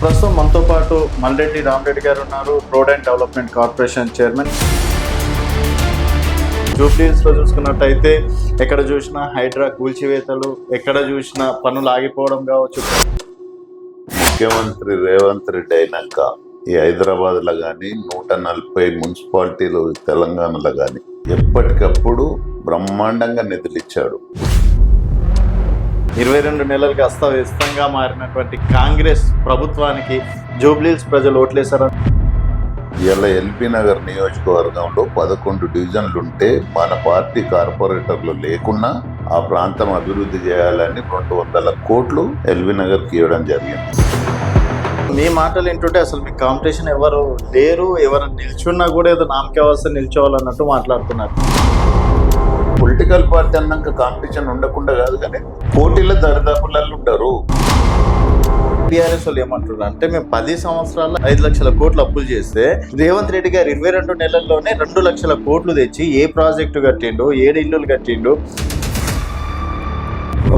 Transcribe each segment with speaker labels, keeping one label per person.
Speaker 1: ప్రస్తుతం మనతో పాటు మల్రెడ్డి రామరెడ్డి గారు ఉన్నారు road and development corporation chairman. జూబ్లీస్లో చూసుకున్నట్టయితే ఎక్కడ చూసినా హైడ్రా కూల్చివేతలు ఎక్కడ చూసినా పనులు ఆగిపోవడం కావచ్చు.
Speaker 2: ముఖ్యమంత్రి రేవంత్ రెడ్డి అయినాక ఈ హైదరాబాద్లో కానీ నూట నలభై మున్సిపాలిటీలు తెలంగాణలో కానీ ఎప్పటికప్పుడు బ్రహ్మాండంగా నిధులు ఇచ్చాడు.
Speaker 1: ఇరవై రెండు నెలలకి అస్తవ్యస్తంగా మారినటువంటి కాంగ్రెస్ ప్రభుత్వానికి జూబ్లీస్ ప్రజలు ఓట్లేశారు.
Speaker 2: ఇలా ఎల్బీ నగర్ నియోజకవర్గంలో పదకొండు డివిజన్లు ఉంటే మన పార్టీ కార్పొరేటర్లు లేకున్నా ఆ ప్రాంతం అభివృద్ధి చేయాలని రెండు వందల కోట్లు ఎల్బీ నగర్కి ఇవ్వడం జరిగింది.
Speaker 1: మీ మాటలు ఏంటంటే అసలు మీ కాంపిటీషన్ ఎవరు లేరు ఎవరు నిల్చున్నా కూడా ఏదో నామకే అవస్థ నిల్చోవాలన్నట్టు మాట్లాడుతున్నారు.
Speaker 2: పొలిటికల్ పార్టీ అన్నాక కాంపిటీషన్ ఉండకుండా కాదు కానీ పోటీల దరిదాపులలో ఉంటారు.
Speaker 1: టీఆర్ఎస్ వాళ్ళు ఏమంటున్నారు అంటే మేము పది సంవత్సరాల్లో ఐదు లక్షల కోట్లు అప్పులు చేస్తే రేవంత్ రెడ్డి గారు ఇరవై రెండు నెలల్లోనే రెండు లక్షల కోట్లు తెచ్చి ఏ ప్రాజెక్టు కట్టిండు ఏడు ఇల్లులు కట్టిండు?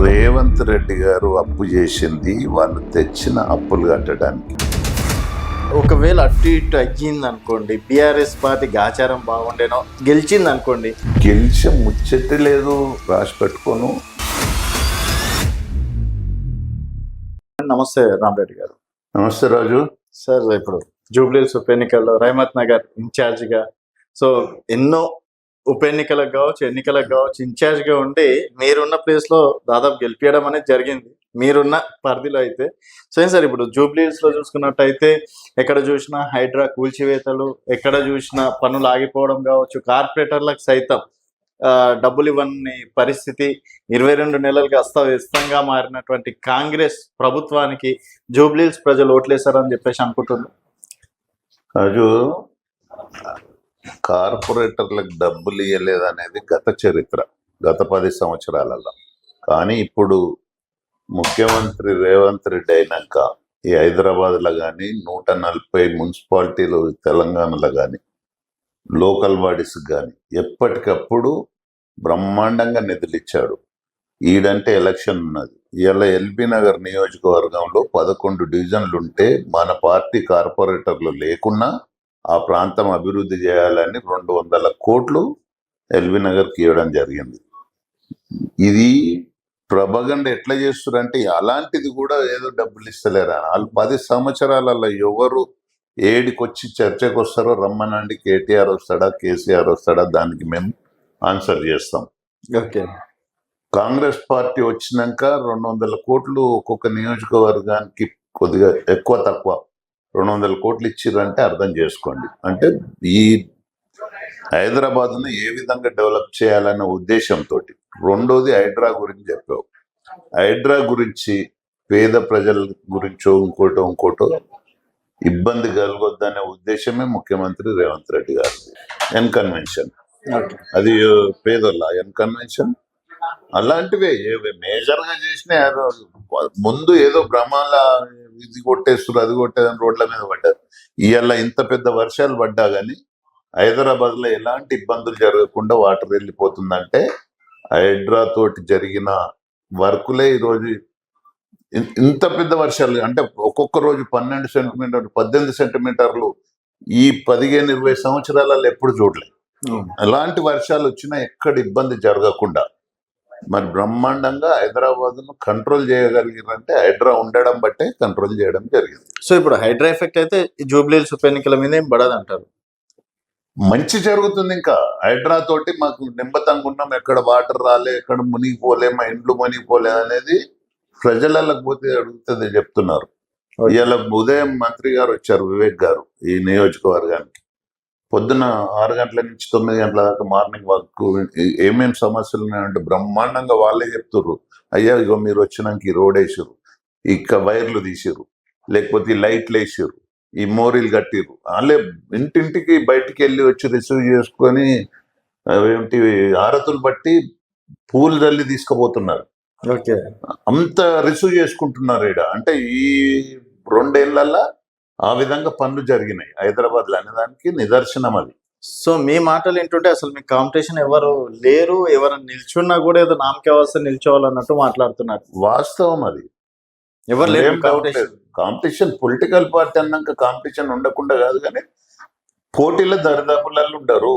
Speaker 2: రేవంత్ రెడ్డి గారు అప్పు చేసింది వాళ్ళు తెచ్చిన అప్పులు కట్టడానికి.
Speaker 1: ఒకవేళ అటు ఇటు అయ్యింది అనుకోండి బీఆర్ఎస్ పార్టీ గాచారం బాగుండేనో గెలిచింది అనుకోండి
Speaker 2: గెలిచి ముచ్చటి లేదు రాసి పెట్టుకోను.
Speaker 1: నమస్తే రామరెడ్డి గారు.
Speaker 2: నమస్తే రాజు.
Speaker 1: సార్ ఇప్పుడు జూబ్లీస్ ఉప ఎన్నికల్లో రైమత్ నగర్ ఇన్ఛార్జిగా సో ఎన్నో ఉప ఎన్నికలకు కావచ్చు ఎన్నికలకు కావచ్చు ఇన్ఛార్జిగా ఉండి మీరున్న ప్లేస్లో దాదాపు గెలిపించడం అనేది జరిగింది. మీరున్న పరిధిలో అయితే. సో సార్ ఇప్పుడు జూబ్లీస్లో చూసుకున్నట్టయితే ఎక్కడ చూసినా హైడ్రా కూల్చివేతలు ఎక్కడ చూసినా పనులు ఆగిపోవడం కావచ్చు కార్పొరేటర్లకు సైతం డబ్బులు ఇవ్వని పరిస్థితి ఇరవై రెండు నెలలకి అస్తవ్యస్తంగా మారినటువంటి కాంగ్రెస్ ప్రభుత్వానికి జూబ్లీస్ ప్రజలు ఓట్లేశారని చెప్పేసి అనుకుంటున్నారు
Speaker 2: రాజు కార్పొరేటర్లకు డబ్బులు ఇవ్వలేదు అనేది గత చరిత్ర గత పది సంవత్సరాలలో. కానీ ఇప్పుడు ముఖ్యమంత్రి రేవంత్ రెడ్డి అయినాక ఈ హైదరాబాద్లో కానీ నూట నలభై మున్సిపాలిటీలు తెలంగాణలో కానీ లోకల్ బాడీస్ కానీ ఎప్పటికప్పుడు బ్రహ్మాండంగా నిధులు ఇచ్చాడు ఈడంటే ఎలక్షన్ ఉన్నది. ఇలా ఎల్బీ నగర్ నియోజకవర్గంలో పదకొండు డివిజన్లు ఉంటే మన పార్టీ కార్పొరేటర్లు లేకున్నా ఆ ప్రాంతం అభివృద్ధి చేయాలని రెండు వందల కోట్లు ఎల్బీ నగర్కి ఇవ్వడం జరిగింది. ఇది ప్రభగండ ఎట్లా చేస్తారంటే అలాంటిది కూడా ఏదో డబ్బులు ఇస్తలేరా. వాళ్ళు పది సంవత్సరాలలో ఎవరు ఏడికొచ్చి చర్చకు వస్తారో రమ్మనండి కేటీఆర్ వస్తాడా కేసీఆర్ వస్తాడా దానికి మేము ఆన్సర్ చేస్తాం.
Speaker 1: ఓకే.
Speaker 2: కాంగ్రెస్ పార్టీ వచ్చినాక రెండు వందల కోట్లు ఒక్కొక్క నియోజకవర్గానికి కొద్దిగా ఎక్కువ తక్కువ రెండు వందల కోట్లు ఇచ్చిర్రంటే అర్థం చేసుకోండి. అంటే ఈ హైదరాబాద్ను ఏ విధంగా డెవలప్ చేయాలనే ఉద్దేశంతో రెండోది హైడ్రా గురించి చెప్పావు. హైడ్రా గురించి పేద ప్రజల గురించో ఇంకోటో ఇంకోటో ఇబ్బంది కలగొద్దనే ఉద్దేశమే ముఖ్యమంత్రి రేవంత్ రెడ్డి గారు ఎన్ కన్వెన్షన్. అది పేదోళ్ళ ఎన్ కన్వెన్షన్? అలాంటివే మేజర్గా చేసిన ముందు ఏదో బ్రహ్మాల ఇది కొట్టేస్తారు అది కొట్టేదని రోడ్ల మీద పడ్డారు. ఇవాళ ఇంత పెద్ద వర్షాలు పడ్డా గానీ హైదరాబాద్లో ఎలాంటి ఇబ్బందులు జరగకుండా వాటర్ వెళ్ళిపోతుందంటే హైడ్రా తోటి జరిగిన వర్కులే ఈరోజు ఇంత పెద్ద వర్షాలు అంటే ఒక్కొక్క రోజు పన్నెండు సెంటీమీటర్లు పద్దెనిమిది సెంటీమీటర్లు ఈ పదిహేను ఇరవై సంవత్సరాలలో ఎప్పుడు చూడలేదు ఎలాంటి వర్షాలు వచ్చినా ఎక్కడ ఇబ్బంది జరగకుండా. మరి బ్రహ్మాండంగా హైదరాబాద్ను కంట్రోల్ చేయగలిగారంటే హైడ్రా ఉండడం బట్టే కంట్రోల్ చేయడం జరిగింది.
Speaker 1: సో ఇప్పుడు హైడ్రా ఎఫెక్ట్ అయితే జూబ్లీస్ ఉప ఎన్నికల మీద ఏం పడదు అంటారు
Speaker 2: మంచి జరుగుతుంది ఇంకా. హైడ్రా తోటి మాకు నింబతంగా ఉన్నాం. ఎక్కడ వాటర్ రాలే ఎక్కడ మునిగిపోలే మా ఇండ్లు మునిగిపోలే అనేది ప్రజలకు పోతే అడుగుతుంది చెప్తున్నారు. ఇవాళ ఉదయం మంత్రి గారు వచ్చారు వివేక్ గారు ఈ నియోజకవర్గానికి. పొద్దున ఆరు గంటల నుంచి తొమ్మిది గంటల దాకా మార్నింగ్ వాక్ ఏమేం సమస్యలు ఉన్నాయంటే బ్రహ్మాండంగా వాళ్ళే చెప్తుర్రు. అయ్యా ఇగో మీరు వచ్చినాక ఈ రోడ్ వేసిర్రు ఇక వైర్లు తీసిర్రు లేకపోతే లైట్లు వేసిర్రు. ఈ మోరీలు కట్టిర్రు. వాళ్ళే ఇంటింటికి బయటికి వెళ్ళి వచ్చి రిసీవ్ చేసుకొని ఏంటి ఆరతులు బట్టి పూలు తల్లి తీసుకుపోతున్నారు.
Speaker 1: ఓకే.
Speaker 2: అంత రిసీవ్ చేసుకుంటున్నారు ఈడ. అంటే ఈ రెండేళ్ళలో ఆ విధంగా పనులు జరిగినాయి. హైదరాబాద్లో అనేదానికి నిదర్శనం అది.
Speaker 1: సో మీ మాటలు ఏంటంటే అసలు మీ కాంపిటీషన్ ఎవరు లేరు ఎవరు నిల్చున్నా కూడా ఏదో నామకే అవస్థ నిల్చోవాలన్నట్టు మాట్లాడుతున్నారు.
Speaker 2: వాస్తవం అది.
Speaker 1: ఎవరు లేరు కాంపిటీషన్
Speaker 2: పొలిటికల్ పార్టీ అన్నాక కాంపిటీషన్ ఉండకుండా కాదు కానీ పోటీల దరిదాపులలో ఉండరు.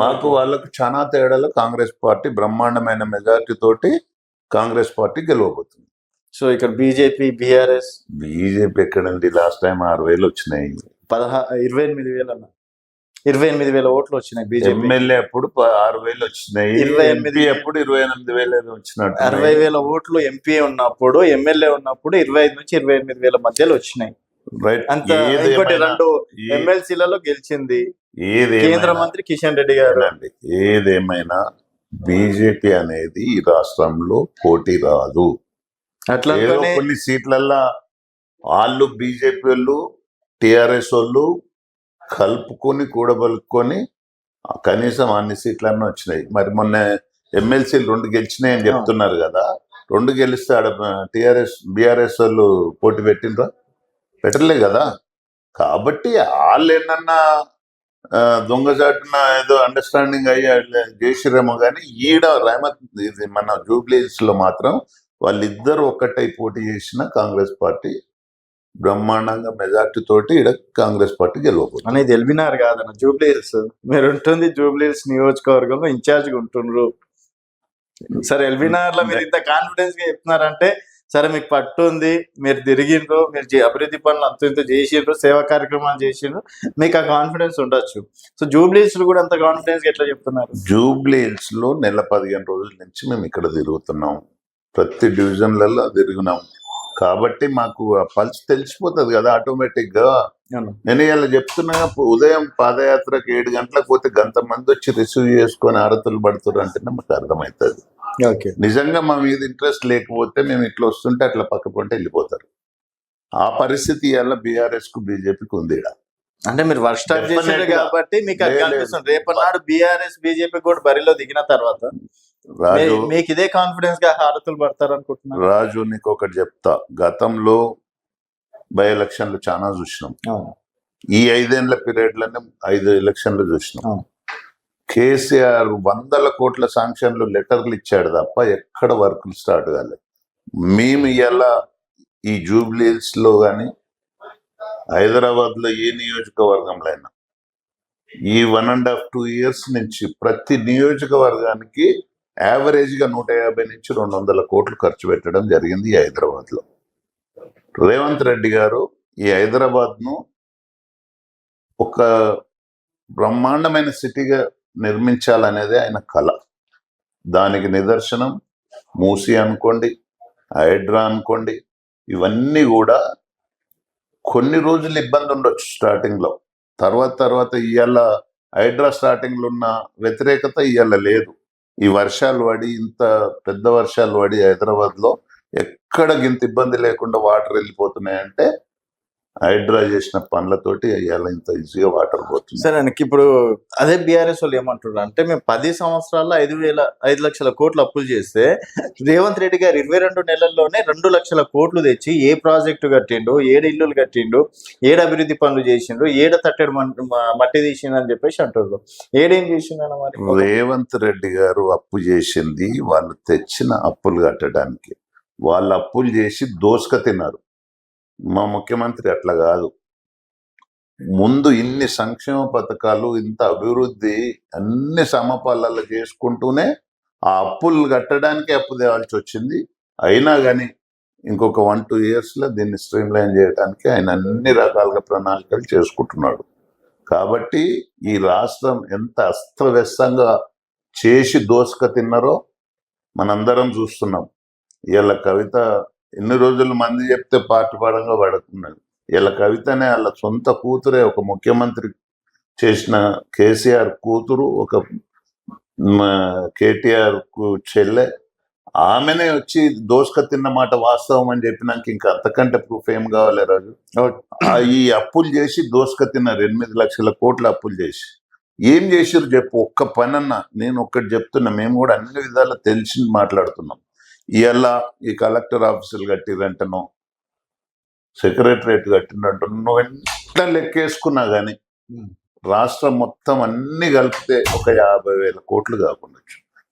Speaker 2: మాకు వాళ్ళకు చాలా తేడాలో కాంగ్రెస్ పార్టీ బ్రహ్మాండమైన మెజారిటీ తోటి కాంగ్రెస్ పార్టీ గెలవబోతుంది.
Speaker 1: సో ఇక్కడ బీజేపీ బీఆర్ఎస్
Speaker 2: బీజేపీ ఎక్కడండి? లాస్ట్ టైం ఆరు వేలు వచ్చినాయి.
Speaker 1: పదహా ఇరవై ఎనిమిది వేలు అన్న ఇరవై ఎనిమిది వేల ఓట్లు వచ్చినాయి బీజేపీ.
Speaker 2: ఎమ్మెల్యే అప్పుడు ఆరు వేలు వచ్చినాయి.
Speaker 1: ఇరవై ఎనిమిది
Speaker 2: ఎంపీ అప్పుడు ఇరవై ఎనిమిది వేలు ఏదో వచ్చినట్టు
Speaker 1: అరవై వేల ఓట్లు ఎంపీ ఉన్నప్పుడు ఎమ్మెల్యే ఉన్నప్పుడు ఇరవై ఐదు నుంచి ఇరవై ఎనిమిది వేల మధ్యలో వచ్చినాయి.
Speaker 2: రైట్
Speaker 1: అంత ఇంకోటి రెండు ఎమ్మెల్సీలలో గెలిచింది కేంద్ర మంత్రి కిషన్ రెడ్డి గారు.
Speaker 2: ఏదేమైనా ఏదేమైనా బీజేపీ అనేది ఈ రాష్ట్రంలో పోటీ రాదు.
Speaker 1: అట్లా
Speaker 2: ఏదో కొన్ని సీట్లల్లో వాళ్ళు బీజేపీ వాళ్ళు టిఆర్ఎస్ వాళ్ళు కలుపుకొని కూడబలుకొని కనీసం అన్ని సీట్లన్నీ వచ్చినాయి. మరి మొన్న ఎమ్మెల్సీలు రెండు గెలిచినాయి అని చెప్తున్నారు కదా. రెండు గెలిస్తే ఆడ టిఆర్ఎస్ బీఆర్ఎస్ వాళ్ళు పోటీ పెట్టినరా పెట్టలే కదా. కాబట్టి వాళ్ళు ఏంటన్నా దొంగచాటున ఏదో అండర్స్టాండింగ్ అయ్యి చేసిరేమో కానీ ఈడ రేమత్ ఇది మన జూబ్లీస్లో మాత్రం వాళ్ళిద్దరు ఒక్కటై పోటీ చేసిన కాంగ్రెస్ పార్టీ బ్రహ్మాండంగా మెజార్టీ తోటి ఈడ కాంగ్రెస్ పార్టీ గెలవబోతుంది
Speaker 1: అనేది ఎల్బినార్ కాదన్న జూబ్లీహిల్స్. మీరు ఉంటుంది జూబ్లీహిల్స్ నియోజకవర్గంలో ఇన్ఛార్జ్గా ఉంటుండ్రు. సరే ఎల్బినార్లో మీరు ఇంత కాన్ఫిడెన్స్గా చెప్తున్నారంటే సరే మీకు పట్టు ఉంది మీరు తిరిగిండ్రు మీరు అభివృద్ధి పనులు అంత ఇంత చేసిండ్రు సేవా కార్యక్రమాలు చేసిండ్రు మీకు ఆ కాన్ఫిడెన్స్ ఉండొచ్చు. సో జూబ్లీహిల్స్ కూడా అంత కాన్ఫిడెన్స్ ఎట్లా చెప్తున్నారు?
Speaker 2: జూబ్లీహిల్స్లో నెల పదిహేను రోజుల నుంచి మేము ఇక్కడ తిరుగుతున్నాం. ప్రతి డివిజన్లలో తిరిగినాం. కాబట్టి మాకు ఆ పల్స్ తెలిసిపోతుంది కదా
Speaker 1: ఆటోమేటిక్గా.
Speaker 2: నేను ఇలా చెప్తున్నా ఉదయం పాదయాత్రకు ఏడు గంటలకు పోతే గంట మంది వచ్చి రిసీవ్ చేసుకొని ఆరతులు పడుతున్నారు అంటే మాకు అర్థమవుతుంది
Speaker 1: ఓకే
Speaker 2: నిజంగా మా మీద ఇంట్రెస్ట్ లేకపోతే మేము ఇట్లా వస్తుంటే అట్లా పక్క పంట వెళ్ళిపోతారు ఆ పరిస్థితి ఇవాళ బీఆర్ఎస్కు బీజేపీకి ఉంది ఈడ.
Speaker 1: అంటే మీరు వర్క్ స్టార్ట్. కాబట్టి మీకు కనిపిస్తుంది రేపటి బీఆర్ఎస్ బీజేపీ కూడా బరిలో దిగిన తర్వాత
Speaker 2: రాజు
Speaker 1: మీకు ఇదే కాన్ఫిడెన్స్గా హారతులు పడతారు అనుకుంటున్నారు
Speaker 2: రాజు నీకు ఒకటి చెప్తా. గతంలో బై ఎలక్షన్లు చాలా చూసినాం. ఈ ఐదేళ్ళ పీరియడ్లోనే ఐదు ఎలక్షన్లు చూసినాం. కేసీఆర్ వందల కోట్ల శాంక్షన్లు లెటర్లు ఇచ్చాడు తప్ప ఎక్కడ వర్కులు స్టార్ట్ కాలేదు మేము ఇలా ఈ జూబ్లీస్లో కానీ హైదరాబాద్లో ఏ నియోజకవర్గంలో అయినా ఈ one and half two years నుంచి ప్రతి నియోజకవర్గానికి యావరేజ్గా నూట యాభై నుంచి రెండు వందల కోట్లు ఖర్చు పెట్టడం జరిగింది ఈ హైదరాబాద్లో. రేవంత్ రెడ్డి గారు ఈ హైదరాబాద్ను ఒక బ్రహ్మాండమైన సిటీగా నిర్మించాలనేది ఆయన కళ దానికి నిదర్శనం మూసి అనుకోండి హైడ్రా అనుకోండి ఇవన్నీ కూడా కొన్ని రోజులు ఇబ్బంది ఉండొచ్చు స్టార్టింగ్లో. తర్వాత తర్వాత ఇవాళ హైడ్రా స్టార్టింగ్లో ఉన్న వ్యతిరేకత ఇవాళ లేదు. ఈ వర్షాలు పడి ఇంత పెద్ద వర్షాలు పడి హైదరాబాద్లో ఎక్కడ ఇంత ఇబ్బంది లేకుండా వాటర్ వెళ్ళిపోతున్నాయంటే హైడ్రా చేసిన పనులతోటి ఇవాళ ఇంత ఈజీగా వాటర్ పోతుంది.
Speaker 1: సరే నాకు ఇప్పుడు అదే బీఆర్ఎస్ వాళ్ళు ఏమంటున్నారు? అంటే మేము పది సంవత్సరాల్లో ఐదు వేల ఐదు లక్షల కోట్లు అప్పులు చేస్తే రేవంత్ రెడ్డి గారు ఇరవై రెండు నెలల్లోనే రెండు లక్షల కోట్లు తెచ్చి ఏ ప్రాజెక్టు కట్టిండు ఏడు ఇల్లులు కట్టిండు ఏడు అభివృద్ధి పనులు చేసిండు ఏడ తట్టెడు మట్టి తీసిండు అని చెప్పేసి అంటారు ఏడేం చేసిండు మరి?
Speaker 2: రేవంత్ రెడ్డి గారు అప్పు చేసింది వాళ్ళు తెచ్చిన అప్పులు కట్టడానికి. వాళ్ళు అప్పులు చేసి దోసుక తిన్నారు. మా ముఖ్యమంత్రి అట్లా కాదు. ముందు ఇన్ని సంక్షేమ పథకాలు ఇంత అభివృద్ధి అన్ని సమపాలలో చేసుకుంటూనే ఆ అప్పులు కట్టడానికి అప్పు తేవాల్సి వచ్చింది. అయినా కానీ ఇంకొక వన్ టూ ఇయర్స్లో దీన్ని స్ట్రీమ్ లైన్ చేయడానికి ఆయన అన్ని రకాలుగా ప్రణాళికలు చేసుకుంటున్నాడు. కాబట్టి ఈ రాష్ట్రం ఎంత అస్తవ్యస్తంగా చేసి దోసుక తిన్నారో మనందరం చూస్తున్నాం. ఇవాళ కవిత ఎన్ని రోజులు మంది చెప్తే పార్టీ పరంగా పడుతున్నది ఇలా కవితనే వాళ్ళ సొంత కూతురే ఒక ముఖ్యమంత్రి చేసిన కేసీఆర్ కూతురు ఒక కేటీఆర్కు చెల్లె. ఆమెనే వచ్చి దోసుక తిన్న మాట వాస్తవం అని చెప్పినాక ఇంకా అంతకంటే ప్రూఫ్ ఏం కావాలి రాజు? ఈ అప్పులు చేసి దోసుక తిన్నారు ఎనిమిది లక్షల కోట్ల అప్పులు చేసి. ఏం చేసిర్రు చెప్పు ఒక్క పనన్న నేను ఒక్కటి చెప్తున్నా మేము కూడా అన్ని విధాలా తెలిసి మాట్లాడుతున్నాం. ఇవాళ ఈ కలెక్టర్ ఆఫీసులు కట్టిరంటనో సెక్రటరేట్ కట్టినట్టు నువ్వు ఎంత లెక్కేసుకున్నా గానీ
Speaker 1: Hmm.
Speaker 2: రాష్ట్రం మొత్తం అన్ని కలిపితే ఒక యాభై వేల కోట్లు కాకుండా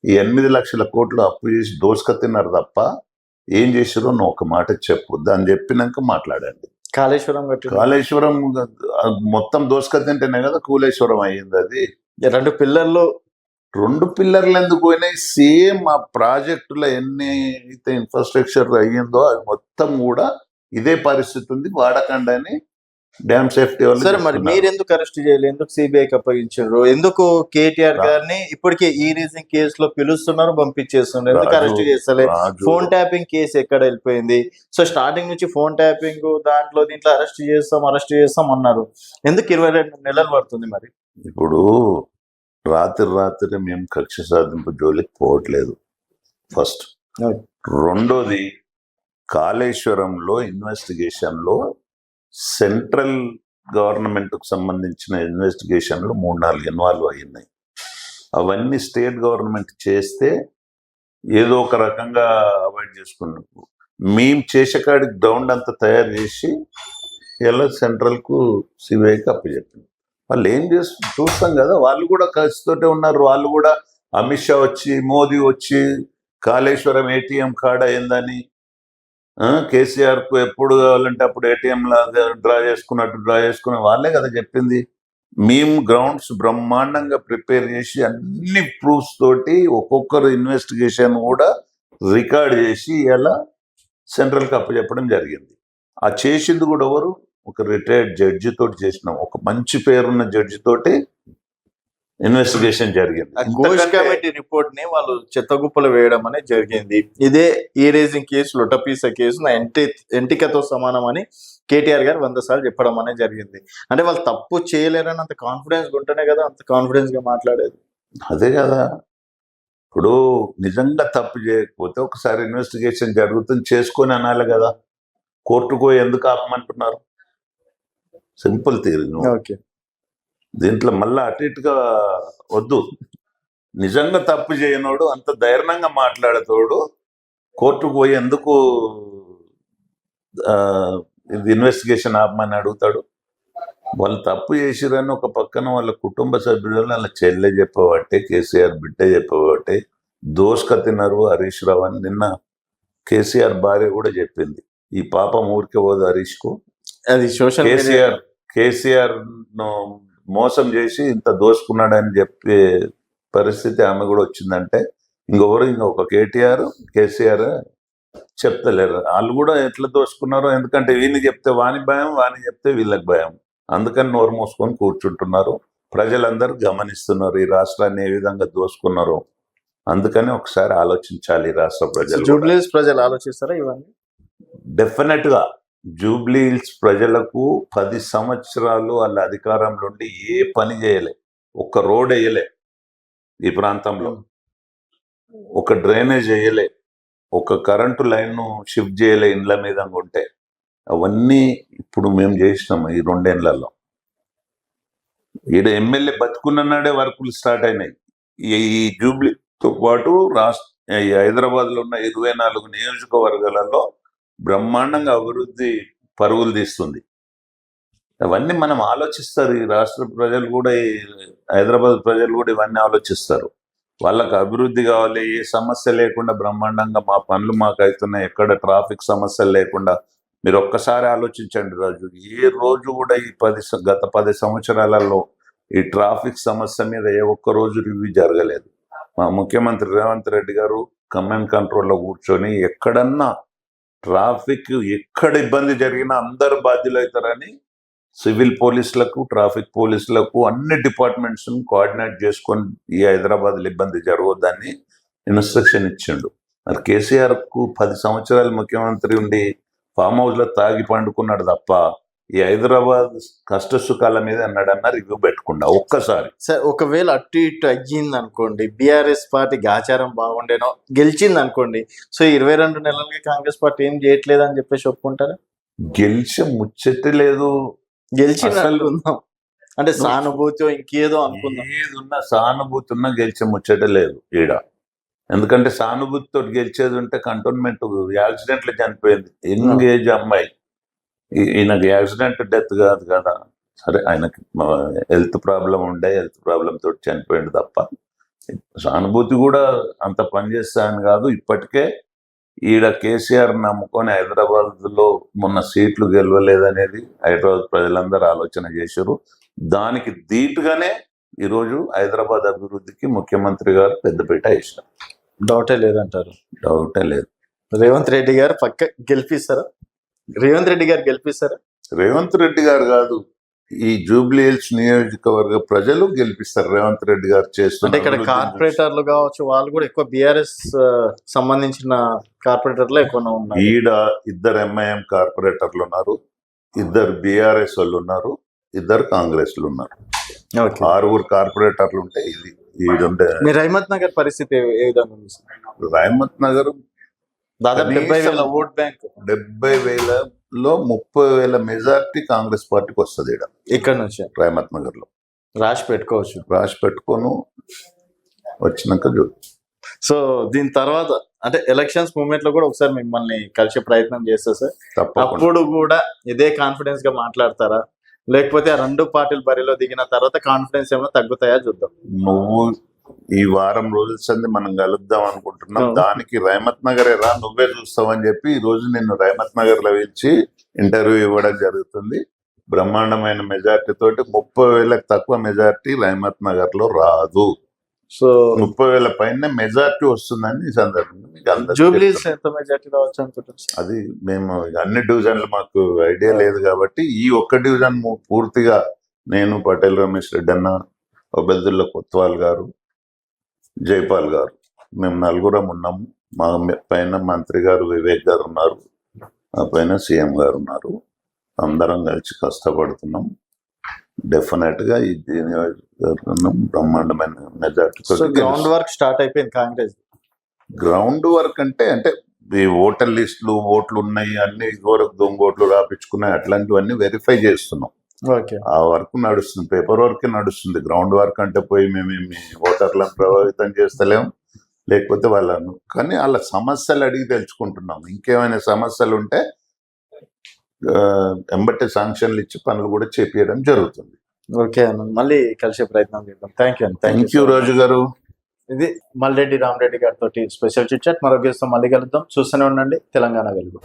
Speaker 2: ఈ ఎనిమిది లక్షల కోట్లు అప్పు చేసి దోసుక తిన్నారు తప్ప ఏం చేసిరో నువ్వు ఒక మాట చెప్పు దాన్ని చెప్పినాక మాట్లాడండి.
Speaker 1: కాళేశ్వరం కట్టి
Speaker 2: కాళేశ్వరం మొత్తం దోసుక తింటేనే కదా కూలేశ్వరం అయ్యింది అది.
Speaker 1: రెండు పిల్లర్లు
Speaker 2: రెండు పిల్లర్లు ఎందుకు పోయినాయి? సేమ్ ఆ ప్రాజెక్టులో ఎన్ని అయితే ఇన్ఫ్రాస్ట్రక్చర్ అయ్యిందో అది మొత్తం కూడా ఇదే పరిస్థితి ఉంది. వాడకండి అని డ్యామ్ సేఫ్టీ వాళ్ళు
Speaker 1: సరే మరి. మీరు ఎందుకు అరెస్ట్ చేయలేదు? ఎందుకు సిబిఐకి అప్పగించారు? ఎందుకు కేటీఆర్ గారిని ఇప్పటికే ఈ రీజన్ కేసులో పిలుస్తున్నారు పంపించేస్తున్నారు? ఎందుకు అరెస్ట్ చేస్తలే? ఫోన్ ట్యాపింగ్ కేసు ఎక్కడ వెళ్ళిపోయింది? సో స్టార్టింగ్ నుంచి ఫోన్ ట్యాపింగ్ దాంట్లో దీంట్లో అరెస్ట్ చేస్తాం అరెస్ట్ చేస్తాం అన్నారు. ఎందుకు ఇరవై రెండు నెలలు పడుతుంది మరి?
Speaker 2: ఇప్పుడు రాత్రి రాత్రి మేము కక్ష సాధింపు జోలికి పోవట్లేదు. ఫస్ట్. రెండోది కాళేశ్వరంలో ఇన్వెస్టిగేషన్లో సెంట్రల్ గవర్నమెంట్కు సంబంధించిన ఇన్వెస్టిగేషన్లో మూడు నాలుగు ఇన్వాల్వ్ అయ్యింది అవన్నీ స్టేట్ గవర్నమెంట్ చేస్తే ఏదో ఒక రకంగా అవాయిడ్ చేసుకున్నాం. మేము చేసే కాడికి గ్రౌండ్ అంతా తయారు చేసి ఇలా సెంట్రల్కు సిబిఐకి అప్పచెప్పింది వాళ్ళు ఏం చేస్తు చూస్తాం కదా వాళ్ళు కూడా కలిసితోటే ఉన్నారు. వాళ్ళు కూడా అమిత్ షా వచ్చి మోదీ వచ్చి కాళేశ్వరం ఏటీఎం కార్డ్ అయిందని ఆ, కేసీఆర్కు ఎప్పుడు కావాలంటే అప్పుడు ఏటీఎంలా డ్రా చేసుకున్నట్టు డ్రా చేసుకునే వాళ్ళే కదా చెప్పింది. మేము గ్రౌండ్స్ బ్రహ్మాండంగా ప్రిపేర్ చేసి అన్ని ప్రూఫ్స్ తోటి ఒక్కొక్కరు ఇన్వెస్టిగేషన్ కూడా రికార్డ్ చేసి ఇలా సెంట్రల్కి అప్పచెప్పడం జరిగింది. ఆ చేసింది కూడా ఎవరు? ఒక రిటైర్డ్ జడ్జి తోటి చేసినాం. ఒక మంచి పేరున్న జడ్జి తోటి ఇన్వెస్టిగేషన్ జరిగింది.
Speaker 1: ఘోష్ కమిటీ రిపోర్ట్ని వాళ్ళు చెత్తగుప్పలు వేయడం అనేది జరిగింది. ఇదే ఈ రేజింగ్ కేసు లొటపీస కేసు నా ఎంటి ఎంటికతో సమానం అని కేటీఆర్ గారు వంద సార్లు చెప్పడం అనేది జరిగింది. అంటే వాళ్ళు తప్పు చేయలేరని అంత కాన్ఫిడెన్స్ ఉంటేనే కదా అంత కాన్ఫిడెన్స్గా మాట్లాడేది.
Speaker 2: అదే కదా. ఇప్పుడు నిజంగా తప్పు చేయకపోతే ఒకసారి ఇన్వెస్టిగేషన్ జరుగుతుంది చేసుకొని అనాలి కదా. కోర్టుకు ఎందుకు ఆపమంటున్నారు? Simple theory
Speaker 1: okay.
Speaker 2: దీంట్లో మళ్ళీ అటు ఇటుగా వద్దు. నిజంగా తప్పు చేయనోడు అంత ధైర్యంగా మాట్లాడేతోడు కోర్టుకు పోయి ఎందుకు ఇది ఇన్వెస్టిగేషన్ ఆపమని అడుగుతాడు? వాళ్ళు తప్పు చేసిరని ఒక పక్కన వాళ్ళ కుటుంబ సభ్యులు వాళ్ళ చెల్లె చెప్పబట్టే కేసీఆర్ బిడ్డ చెప్పబట్టే దోసుక తిన్నారు హరీష్ రావు అని నిన్న కేసీఆర్ భార్య కూడా చెప్పింది. ఈ పాపం ఊరికే పోదు హరీష్కు
Speaker 1: అది సోషల్
Speaker 2: కేసీఆర్ కేసీఆర్ను మోసం చేసి ఇంత దోసుకున్నాడని చెప్పే పరిస్థితి ఆమె కూడా వచ్చిందంటే ఇంకొకరు ఇంకొక కేటీఆర్ కేసీఆర్ చెప్తలేరు. వాళ్ళు కూడా ఎట్లా దోసుకున్నారో ఎందుకంటే వీళ్ళు చెప్తే వాని భయం వాని చెప్తే వీళ్ళకి భయం. అందుకని నోరు మూసుకొని కూర్చుంటున్నారు. ప్రజలందరూ గమనిస్తున్నారు ఈ రాష్ట్రాన్ని ఏ విధంగా దోసుకున్నారో. అందుకని ఒకసారి ఆలోచించాలి ఈ రాష్ట్ర ప్రజలు.
Speaker 1: జూబ్లీస్ ప్రజలు ఆలోచిస్తారా ఇవన్నీ?
Speaker 2: డెఫినెట్ జూబ్లీ హిల్స్ ప్రజలకు పది సంవత్సరాలు వాళ్ళ అధికారంలో ఉండి ఏ పని చేయలే. ఒక్క రోడ్ వేయలే ఈ ప్రాంతంలో. ఒక డ్రైనేజ్ వేయలే. ఒక కరెంటు లైన్ షిఫ్ట్ చేయలే ఇండ్ల మీద ఉంటే అవన్నీ ఇప్పుడు మేము చేసినాం ఈ రెండేళ్ళలో ఈడ ఎమ్మెల్యే బతుకున్ననాడే వర్కులు స్టార్ట్ అయినాయి. ఈ- జూబ్లీతో పాటు రాష్ట్ర హైదరాబాద్లో హైదరాబాద్లో ఉన్న ఇరవై నాలుగు నియోజకవర్గాలలో బ్రహ్మాండంగా అభివృద్ధి పరుగులు తీస్తుంది. అవన్నీ మనం ఆలోచిస్తారు. ఈ రాష్ట్ర ప్రజలు కూడా ఈ హైదరాబాద్ ప్రజలు కూడా ఇవన్నీ ఆలోచిస్తారు. వాళ్ళకి అభివృద్ధి కావాలి ఏ సమస్య లేకుండా బ్రహ్మాండంగా మా పనులు మాకు అవుతున్నాయి ఎక్కడ ట్రాఫిక్ సమస్యలు లేకుండా మీరు ఒక్కసారి ఆలోచించండి రాజు. ఏ రోజు కూడా ఈ పది గత పది సంవత్సరాలలో ఈ ట్రాఫిక్ సమస్య మీద ఏ ఒక్క రోజు రివ్యూ జరగలేదు. మా ముఖ్యమంత్రి రేవంత్ రెడ్డి గారు కమాండ్ కంట్రోల్లో కూర్చొని ఎక్కడన్నా ట్రాఫిక్ ఎక్కడ ఇబ్బంది జరిగినా అందరు బాధ్యులు అవుతారని సివిల్ పోలీసులకు ట్రాఫిక్ పోలీసులకు అన్ని డిపార్ట్మెంట్స్ కోఆర్డినేట్ చేసుకొని ఈ హైదరాబాద్ ఇబ్బంది జరగొద్దని ఇన్స్ట్రక్షన్ ఇచ్చిండు. మరి కేసీఆర్కు పది సంవత్సరాలు ముఖ్యమంత్రి ఉండి ఫామ్ హౌస్లో తాగి పండుకున్నాడు తప్ప ఈ హైదరాబాద్ కష్ట సుఖాల మీద అన్నాడన్న రివ్యూ పెట్టుకుండా ఒక్కసారి.
Speaker 1: సార్ ఒకవేళ అటు ఇటు అయ్యింది అనుకోండి బీఆర్ఎస్ పార్టీకి ఆచారం బాగుండేనో గెలిచింది అనుకోండి సో ఇరవై రెండు నెలలకి కాంగ్రెస్ పార్టీ ఏం చేయట్లేదు అని చెప్పేసి ఒప్పుకుంటారా?
Speaker 2: గెలిచే ముచ్చటే లేదు.
Speaker 1: అనుకుందాం అంటే సానుభూతి ఇంకేదో అనుకుందాం.
Speaker 2: ఏది ఉన్నా సానుభూతి ఉన్నా గెలిచే ముచ్చట లేదు ఈడ. ఎందుకంటే సానుభూతితో గెలిచేది ఉంటే కంటోన్మెంట్ యాక్సిడెంట్లు చనిపోయింది. యంగ్ ఏజ్ అమ్మాయి ఈయనకి యాక్సిడెంట్ డెత్ కాదు కదా. సరే ఆయనకి హెల్త్ ప్రాబ్లం ఉండే హెల్త్ ప్రాబ్లం తోటి చనిపోయింది తప్ప. సానుభూతి కూడా అంత పనిచేస్తా అని కాదు. ఇప్పటికే ఈడ కేసీఆర్ నమ్ముకొని హైదరాబాద్లో మొన్న సీట్లు గెలవలేదనేది హైదరాబాద్ ప్రజలందరూ ఆలోచన చేశారు. దానికి ధీటుగానే ఈరోజు హైదరాబాద్ అభివృద్ధికి ముఖ్యమంత్రి గారు పెద్దపీట వేసినారు
Speaker 1: డౌటే లేదంటారు.
Speaker 2: డౌటే లేదు.
Speaker 1: రేవంత్ రెడ్డి గారు పక్క గెలిపిస్తారా? రేవంత్ రెడ్డి గారు గెలిపిస్తారా?
Speaker 2: రేవంత్ రెడ్డి గారు కాదు. ఈ జూబ్లీ హిల్స్ నియోజకవర్గ ప్రజలు గెలిపిస్తారు రేవంత్ రెడ్డి గారు చేస్తున్న
Speaker 1: అంటే ఇక్కడ. కార్పొరేటర్లు కావచ్చు వాళ్ళు కూడా ఎక్కువ బీఆర్ఎస్ సంబంధించిన కార్పొరేటర్లు ఎక్కువ ఉన్నారు.
Speaker 2: ఈడ ఇద్దరు ఎంఐఎం కార్పొరేటర్లు ఉన్నారు ఇద్దరు బీఆర్ఎస్ వాళ్ళు ఉన్నారు ఇద్దరు కాంగ్రెస్లు ఉన్నారు. ఆరుగురు కార్పొరేటర్లు ఉంటే ఇది ఈడుండే
Speaker 1: మీ రహమత్ నగర్ పరిస్థితి ఏ- విధంగా?
Speaker 2: రాయమత్ నగర్
Speaker 1: దాదాపు డెబ్బై వేల ఓట్ బ్యాంక్.
Speaker 2: డెబ్బై వేలలో ముప్పై వేల మెజార్టీ కాంగ్రెస్ పార్టీకి వస్తుంది ఈడ.
Speaker 1: ఇక్కడ నుంచి.
Speaker 2: రాయమత్ నగర్లో
Speaker 1: రాసి పెట్టుకోవచ్చు.
Speaker 2: రాసి పెట్టుకొని వచ్చినాక చూడు.
Speaker 1: సో దీని తర్వాత అంటే ఎలక్షన్స్ మూమెంట్లో కూడా ఒకసారి మిమ్మల్ని కలిసే ప్రయత్నం చేస్తా సార్. అప్పుడు కూడా ఇదే కాన్ఫిడెన్స్గా మాట్లాడతారా? లేకపోతే ఆ రెండు పార్టీలు బరిలో దిగిన తర్వాత కాన్ఫిడెన్స్ ఏమైనా తగ్గుతాయా చూద్దాం.
Speaker 2: నువ్వు ఈ వారం రోజుల సంది మనం కలుద్దాం అనుకుంటున్నాం. దానికి రైమత్ నగరే రా నువ్వే చూస్తావని చెప్పి ఈ రోజు నిన్ను రైమత్ నగర్లో పిలిచి ఇంటర్వ్యూ ఇవ్వడం జరుగుతుంది. బ్రహ్మాండమైన మెజార్టీ తోటి ముప్పై వేలకు తక్కువ మెజార్టీ రైమత్ నగర్లో రాదు.
Speaker 1: సో
Speaker 2: ముప్పై వేల పైన మెజార్టీ వస్తుందని ఈ సందర్భంగా
Speaker 1: జూబ్లీస్. ఎంత మెజార్టీ రావచ్చు
Speaker 2: అది మేము అన్ని డివిజన్లు మాకు ఐడియా లేదు కాబట్టి ఈ ఒక్క డివిజన్ పూర్తిగా నేను పటేల్ రమేష్ రెడ్డి అన్న అభ్యర్థుల్లో కొత్వాల్ గారు జైపాల్ గారు. మేము నలుగురం ఉన్నాము మా పైన మంత్రి గారు వివేక్ గారు ఉన్నారు. మా పైన సీఎం గారు ఉన్నారు. అందరం కలిసి కష్టపడుతున్నాం. డెఫినెట్గా ఈ నియోజకవర్గం బ్రహ్మాండమైన మెజార్టీ
Speaker 1: గ్రౌండ్ వర్క్ స్టార్ట్ అయిపోయింది కాంగ్రెస్.
Speaker 2: గ్రౌండ్ వర్క్ అంటే అంటే ఈ ఓటర్ లిస్టులు ఓట్లు ఉన్నాయి అన్ని ఇదివరకు దొంగ ఓట్లు రాపించుకున్నాయి అట్లాంటివన్నీ వెరిఫై చేస్తున్నాం. ఆ వర్క్ నడుస్తుంది. పేపర్ వర్క్ నడుస్తుంది. గ్రౌండ్ వర్క్ అంటే పోయి మేమేమి ఓటర్లను ప్రభావితం చేస్తలేం లేకపోతే వాళ్ళను. కానీ వాళ్ళ సమస్యలు అడిగి తెలుసుకుంటున్నాం. ఇంకేమైనా సమస్యలు ఉంటే ఎంబటే శాంక్షన్లు ఇచ్చి పనులు కూడా చేపించడం జరుగుతుంది.
Speaker 1: ఓకే అన్న. మళ్ళీ కలిసే ప్రయత్నం చేద్దాం. Thank you
Speaker 2: thank you Raju garu.
Speaker 1: ఇది మల్రెడ్డి రామరెడ్డి గారితో స్పెషల్ చిట్ చాట్. మరొక మళ్ళీ కలుద్దాం. చూస్తూనే ఉండండి. తెలంగాణ వెలుగు.